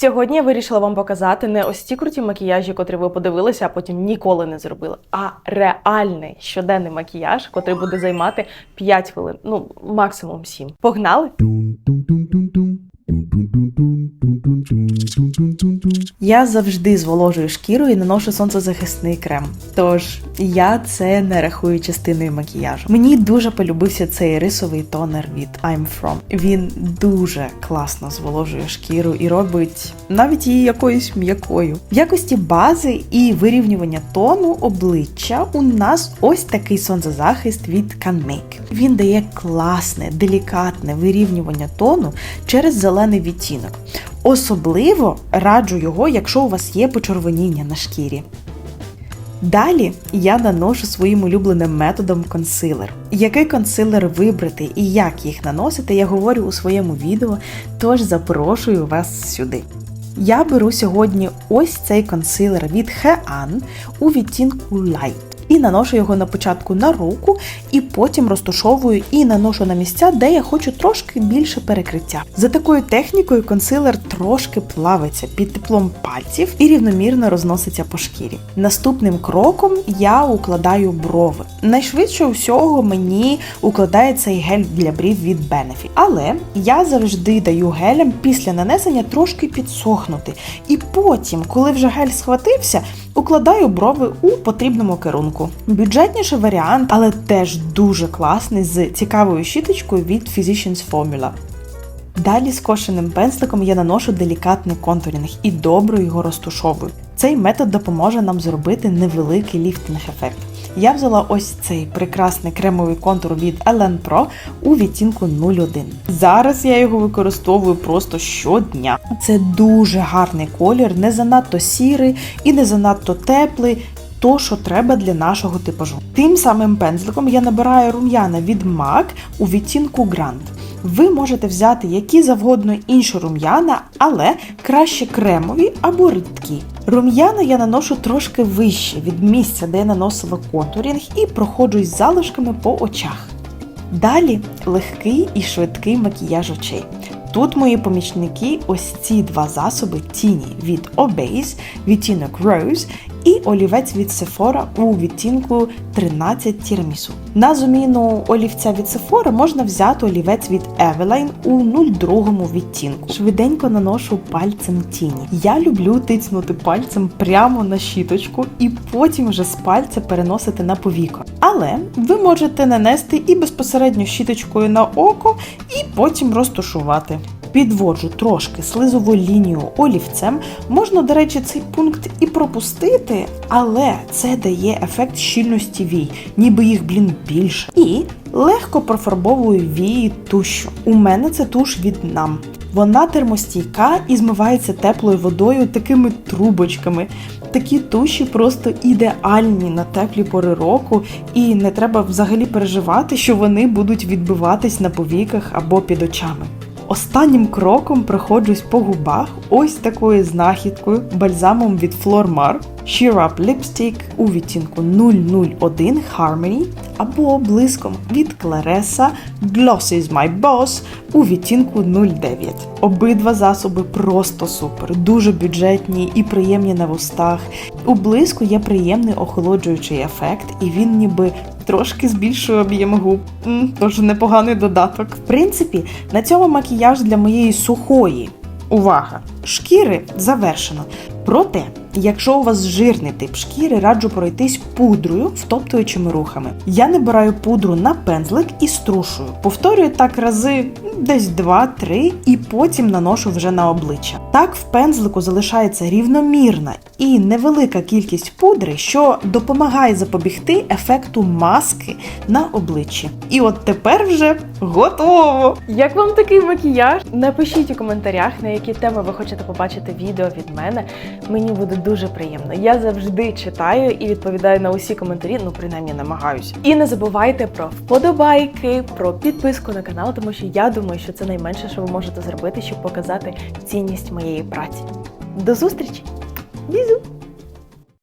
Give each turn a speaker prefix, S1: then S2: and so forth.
S1: Сьогодні я вирішила вам показати не ось ті круті макіяжі, котрі ви подивилися, а потім ніколи не зробили, а реальний щоденний макіяж, котрий буде займати 5 хвилин, ну максимум 7. Погнали! Я завжди зволожую шкіру і наношу сонцезахисний крем. Тож я це не рахую частиною макіяжу. Мені дуже полюбився цей рисовий тонер від I'm From. Він дуже класно зволожує шкіру і робить навіть її якоюсь м'якою. В якості бази і вирівнювання тону обличчя у нас ось такий сонцезахист від CanMake. Він дає класне, делікатне вирівнювання тону через зелений відтінок. Особливо раджу його, якщо у вас є почервоніння на шкірі. Далі я наношу своїм улюбленим методом консилер. Який консилер вибрати і як їх наносити, я говорю у своєму відео, тож запрошую вас сюди. Я беру сьогодні ось цей консилер від Hean у відтінку Light. І наношу його на початку на руку, і потім розташовую і наношу на місця, де я хочу трошки більше перекриття. За такою технікою консилер трошки плавиться під теплом пальців і рівномірно розноситься по шкірі. Наступним кроком я укладаю брови. Найшвидше усього мені укладає цей гель для брів від Benefit. Але я завжди даю гелям після нанесення трошки підсохнути. І потім, коли вже гель схватився, укладаю брови у потрібному керунку. Бюджетніший варіант, але теж дуже класний з цікавою щіточкою від Physicians Formula. Далі скошеним пензликом я наношу делікатний контурінг і добре його розтушовую. Цей метод допоможе нам зробити невеликий ліфтинг-ефект. Я взяла ось цей прекрасний кремовий контур від Ellen Pro у відтінку 01. Зараз я його використовую просто щодня. Це дуже гарний колір, не занадто сірий і не занадто теплий. То, що треба для нашого типажу. Тим самим пензликом я набираю рум'яна від MAC у відтінку Grand. Ви можете взяти які завгодно інші рум'яна, але краще кремові або рідкі. Рум'яна я наношу трошки вище від місця, де я наносила контурінг, і проходжусь залишками по очах. Далі легкий і швидкий макіяж очей. Тут мої помічники ось ці два засоби тіні від Obase, відтінок Rose і олівець від Sephora у відтінку 13 Tiramisu. На заміну олівця від Sephora можна взяти олівець від Eveline у 02 відтінку. Швиденько наношу пальцем тіні. Я люблю тицнути пальцем прямо на щіточку і потім вже з пальця переносити на повіко. Але ви можете нанести і безпосередньо щіточкою на око, і потім розташувати. Підводжу трошки слизову лінію олівцем. Можна, до речі, цей пункт і пропустити, але це дає ефект щільності вій, ніби їх, блін, більше. І легко профарбовую вії тушю. У мене це туш від нам. Вона термостійка і змивається теплою водою такими трубочками. Такі туші просто ідеальні на теплі пори року, і не треба взагалі переживати, що вони будуть відбиватись на повіках або під очами. Останнім кроком проходжусь по губах ось такою знахідкою бальзамом від Flormar Sheer Up Lipstick у відтінку 001 Harmony або блиском від Claressa Gloss is my boss у відтінку 09. Обидва засоби просто супер, дуже бюджетні і приємні на вустах. У блиску є приємний охолоджуючий ефект, і він ніби трошки збільшує об'єм губ. Тож непоганий додаток. В принципі, на цьому макіяж для моєї сухої. Увага! Шкіри завершено. Проте, якщо у вас жирний тип шкіри, раджу пройтись пудрою, втоптуючими рухами. Я набираю пудру на пензлик і струшую. Повторюю так рази десь 2-3 і потім наношу вже на обличчя. Так в пензлику залишається рівномірна і невелика кількість пудри, що допомагає запобігти ефекту маски на обличчі. І от тепер вже готово! Як вам такий макіяж? Напишіть у коментарях, на які теми ви хочете побачити відео від мене. Мені буде дуже приємно. Я завжди читаю і відповідаю на усі коментарі, ну принаймні намагаюся. І не забувайте про вподобайки, про підписку на канал, тому що я думаю, що це найменше, що ви можете зробити, щоб показати цінність моєї праці. До зустрічі! Бізу!